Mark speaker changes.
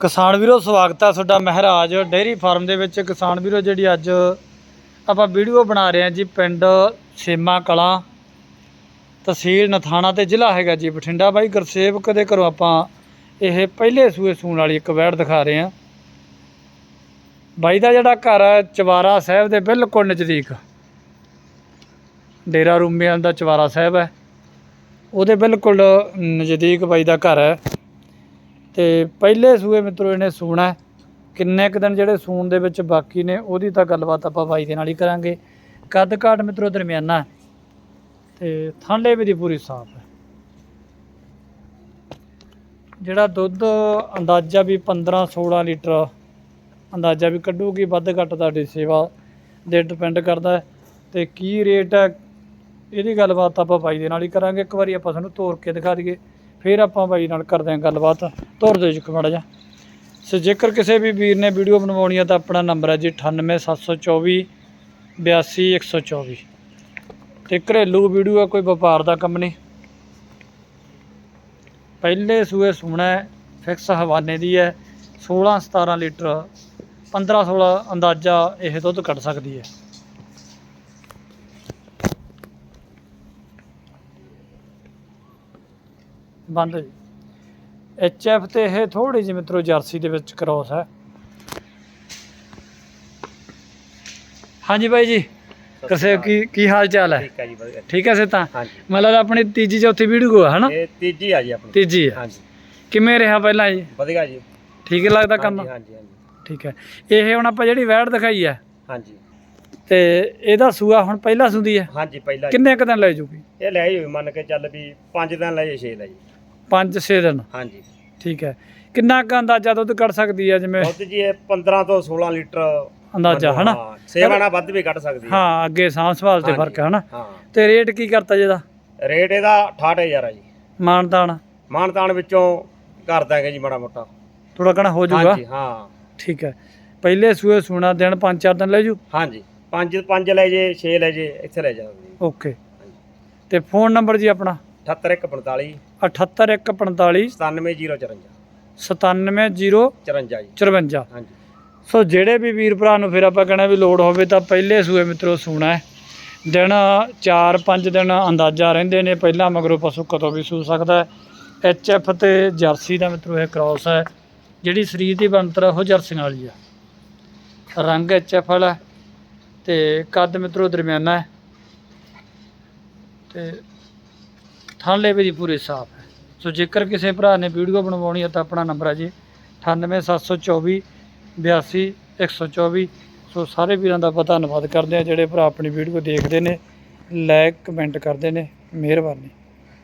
Speaker 1: ਕਿਸਾਨ ਵੀਰੋ, ਸਵਾਗਤ ਹੈ ਤੁਹਾਡਾ ਮਹਾਰਾਜ ਡੇਅਰੀ ਫਾਰਮ ਦੇ ਵਿੱਚ। ਕਿਸਾਨ ਵੀਰੋ, ਜਿਹੜੀ ਅੱਜ ਆਪਾਂ ਵੀਡੀਓ ਬਣਾ ਰਹੇ ਹਾਂ ਜੀ, ਪਿੰਡ ਸੇਮਾ ਕਲਾਂ, ਤਹਿਸੀਲ ਨਥਾਣਾ ਤੇ ਜ਼ਿਲ੍ਹਾ ਹੈਗਾ ਜੀ, ਬਠਿੰਡਾ। ਬਾਈ ਗੁਰਸੇਵਕ ਦੇ ਘਰੋਂ ਆਪਾਂ ਇਹ ਪਹਿਲੇ ਸੂਏ ਸੂਣ ਵਾਲੀ ਇੱਕ ਵੈੜ ਦਿਖਾ ਰਹੇ ਹਾਂ। ਬਾਈ ਦਾ ਜਿਹੜਾ ਘਰ ਹੈ ਚਵਾਰਾ ਸਾਹਿਬ ਦੇ ਬਿਲਕੁਲ ਨਜ਼ਦੀਕ। ਡੇਰਾ ਰੂਮਿਆਂ ਦਾ ਚਵਾਰਾ ਸਾਹਿਬ ਹੈ। ਉਹਦੇ ਬਿਲਕੁਲ ਨਜ਼ਦੀਕ ਬਾਈ ਦਾ ਘਰ ਹੈ। ਤੇ ਪਹਿਲੇ ਸੂਏ ਮਿੱਤਰੋ, ਇਹਨੇ ਸੂਣਾ ਕਿੰਨੇ ਕੁ ਦਿਨ ਜਿਹੜੇ ਸੂਣ ਦੇ ਵਿੱਚ ਬਾਕੀ ਨੇ, ਉਹਦੀ ਤਾਂ ਗੱਲਬਾਤ ਆਪਾਂ ਬਾਈ ਦੇ ਨਾਲ ਹੀ ਕਰਾਂਗੇ। ਕੱਦ ਕਾਠ ਮਿੱਤਰੋ ਦਰਮਿਆਨਾ ਹੈ। ਤੇ ਥਾਂਲੇ ਵੀ ਦੀ ਪੂਰੀ ਸਾਫ਼ ਹੈ। ਜਿਹੜਾ ਦੁੱਧ ਅੰਦਾਜ਼ਾ ਵੀ 15 16 ਲੀਟਰ ਅੰਦਾਜ਼ਾ ਵੀ ਕੱਢੂਗੀ, ਵੱਧ ਘੱਟ ਤੁਹਾਡੀ ਸੇਵਾ ਦੇ ਡਿਪੈਂਡ ਕਰਦਾ ਹੈ। ਤੇ ਕੀ ਰੇਟ ਹੈ, ਇਹਦੀ ਗੱਲਬਾਤ ਆਪਾਂ ਬਾਈ ਦੇ ਨਾਲ ਹੀ ਕਰਾਂਗੇ। ਇੱਕ ਵਾਰੀ ਆਪਾਂ ਤੁਹਾਨੂੰ ਤੋਰ ਕੇ ਦਿਖਾ ਦਈਏ। ਫਿਰ ਆਪਾਂ ਬਾਈ ਨਾਲ ਕਰਦੇ ਹਾਂ ਗੱਲਬਾਤ। ਤੋਰ ਦਿਓ ਜੀ ਇੱਕ ਮਾੜਾ ਜਿਹਾ। ਸੋ ਜੇਕਰ ਕਿਸੇ ਵੀ ਵੀਰ ਨੇ ਵੀਡੀਓ ਬਣਵਾਉਣੀ ਹੈ ਤਾਂ ਆਪਣਾ ਨੰਬਰ ਹੈ ਜੀ 98724 82124 ਤੇ ਘਰੇਲੂ ਵੀਡੀਓ ਹੈ ਕੋਈ ਵਪਾਰ ਦਾ ਕੰਮ ਨਹੀਂ। ਪਹਿਲੇ ਸੂਏ ਸੂਣਾ ਫਿਕਸ ਹਵਾਨੇ ਦੀ ਹੈ। 16 17 ਲੀਟਰ 15 16 ਅੰਦਾਜ਼ਾ ਇਹ ਦੁੱਧ ਕੱਢ ਸਕਦੀ ਹੈ। ਬੰਦ ਜੀ। ਐਚ ਐਫ ਤੇ ਇਹ ਥੋੜੀ ਜਿਹੀ ਮਿੱਤਰੋ ਜਰਸੀ ਦੇ ਵਿੱਚ ਕ੍ਰੋਸ ਹੈ। ਹਾਂਜੀ ਬਾਈ ਜੀ ਕਿਸੇ ਕੀ ਕੀ ਹਾਲ ਚਾਲ ਹੈ?
Speaker 2: ਠੀਕ ਹੈ ਜੀ ਵਧੀਆ।
Speaker 1: ਠੀਕ ਹੈ ਸੇ ਤਾਂ? ਮਤਲਬ ਆਪਣੀ ਤੀਜੀ ਚੌਥੀ ਵੀਡੀਓ ਹੈ ਹਨਾ?
Speaker 2: ਇਹ ਤੀਜੀ ਆ ਜੀ ਆਪਣੀ।
Speaker 1: ਤੀਜੀ ਹੈ
Speaker 2: ਹਾਂਜੀ।
Speaker 1: ਕਿਵੇਂ ਰਿਹਾ ਪਹਿਲਾਂ ਜੀ?
Speaker 2: ਵਧੀਆ ਜੀ।
Speaker 1: ਠੀਕ ਲੱਗਦਾ ਕੰਮ?
Speaker 2: ਹਾਂਜੀ ਹਾਂਜੀ
Speaker 1: ਠੀਕ ਹੈ। ਇਹ ਹੁਣ ਆਪਾਂ ਜਿਹੜੀ ਵੈੜ ਦਿਖਾਈ ਹੈ
Speaker 2: ਹਾਂਜੀ।
Speaker 1: ਤੇ ਇਹਦਾ ਸੂਆ ਹੁਣ ਪਹਿਲਾ ਸੁੰਦੀ ਹੈ?
Speaker 2: ਹਾਂਜੀ ਪਹਿਲਾ।
Speaker 1: ਕਿੰਨੇ ਕੁ ਦਿਨ ਲੈ ਜੂਗੀ?
Speaker 2: ਇਹ ਲੈ ਜੀ ਮੰਨ ਕੇ ਚੱਲ ਵੀ 5 ਦਿਨ ਲੈ ਜੀ 6 ਲੈ ਜੀ
Speaker 1: 5-6 ਦਿਨ।
Speaker 2: ਹਾਂਜੀ।
Speaker 1: ਠੀਕ ਹੈ। ਕਿੰਨਾ ਕੁ ਅੰਦਾਜ਼ਾ ਦੁੱਧ ਕੱਢ ਸਕਦੀ ਹੈ? ਜਿਵੇਂ
Speaker 2: ਦੁੱਧ ਜੀ ਇਹ 15 ਤੋਂ 16 ਲੀਟਰ
Speaker 1: ਅੰਦਾਜ਼ਾ ਹਨਾ?
Speaker 2: ਹਾਂ, ਸੇਵਾ ਨਾਲ ਵੱਧ ਵੀ ਕੱਢ ਸਕਦੀ ਹੈ।
Speaker 1: ਹਾਂ ਅੱਗੇ ਸਾਂਭ ਸੰਭਾਲ ਤੇ ਫ਼ਰਕ ਹੈ ਹਨਾ?
Speaker 2: ਹਾਂ।
Speaker 1: ਤੇ ਰੇਟ ਕੀ ਕਰਤਾ ਜਿਹਦਾ
Speaker 2: ਰੇਟ ਇਹਦਾ 68000 ਆ ਜੀ।
Speaker 1: ਮਾਨਤਾਨ।
Speaker 2: ਮਾਨਤਾਨ ਵਿੱਚੋਂ ਕਰ ਦਾਂਗੇ ਜੀ ਮਾੜਾ ਮੋਟਾ।
Speaker 1: ਥੋੜਾ ਕਣਾ ਹੋ ਜਾਊਗਾ?
Speaker 2: ਹਾਂਜੀ ਹਾਂ।
Speaker 1: ਠੀਕ ਹੈ। ਪਹਿਲੇ ਸੂਏ ਸੂਣਾ ਦਿਨ 5-4 ਦਿਨ ਲੈ ਜੂ
Speaker 2: ਹਾਂਜੀ। 5 5 ਲੈ ਜੇ 6 ਲੈ ਜੇ ਇੱਥੇ ਲੈ ਜਾਓ
Speaker 1: ਓਕੇ। ਤੇ ਫੋਨ ਨੰਬਰ ਜੀ ਆਪਣਾ?
Speaker 2: 78145
Speaker 1: 78145
Speaker 2: 97054
Speaker 1: 97054
Speaker 2: 54 ਜੀ। ਹਾਂਜੀ।
Speaker 1: ਸੋ ਜਿਹੜੇ ਵੀ ਵੀਰ ਭਰਾ ਨੂੰ ਫਿਰ ਆਪਾਂ ਕਹਿਣਾ ਵੀ ਲੋਡ ਹੋਵੇ ਤਾਂ ਪਹਿਲੇ ਸੂਏ ਮਿੱਤਰੋ ਸੂਣਾ ਹੈ। ਦਿਨ 4-5 ਦਿਨ ਅੰਦਾਜ਼ਾ ਰਹਿੰਦੇ ਨੇ ਪਹਿਲਾਂ ਮਗਰੋਂ ਪਸ਼ੂ ਕਦੋਂ ਵੀ ਸੂ ਸਕਦਾ ਹੈ। ਐਚ ਐਫ ਤੇ ਜਰਸੀ ਦਾ ਮਿੱਤਰੋ ਇਹ ਕ੍ਰਾਸ ਹੈ ਜਿਹੜੀ ਸਰੀਰ ਦੀ ਬਣਤਰ ਉਹ ਜਰਸੀਆਂ ਵਾਲੀ ਆ। ਰੰਗ ਐਚ ਐਫ ਵਾਲਾ ਤੇ ਕੱਦ ਮਿੱਤਰੋ ਦਰਮਿਆਨਾ ਹੈ। ਤੇ ਥਾਲੇ ਵੀ ਦੀ ਪੂਰੀ ਸਾਫ਼ ਹੈ। ਸੋ ਜੇਕਰ ਕਿਸੇ ਭਰਾ ਨੇ ਵੀਡੀਓ ਬਣਵਾਉਣੀ ਹੈ ਤਾਂ ਆਪਣਾ ਨੰਬਰ ਹੈ ਜੀ 98724 82 124 ਸੋ ਸਾਰੇ ਵੀਰਾਂ ਦਾ ਬਹੁਤ ਧੰਨਵਾਦ ਕਰਦੇ ਆ ਜਿਹੜੇ ਭਰਾ ਆਪਣੀ ਵੀਡੀਓ ਦੇਖਦੇ ਨੇ ਲਾਈਕ ਕਮੈਂਟ ਕਰਦੇ ਨੇ। ਮਿਹਰਬਾਨੀ।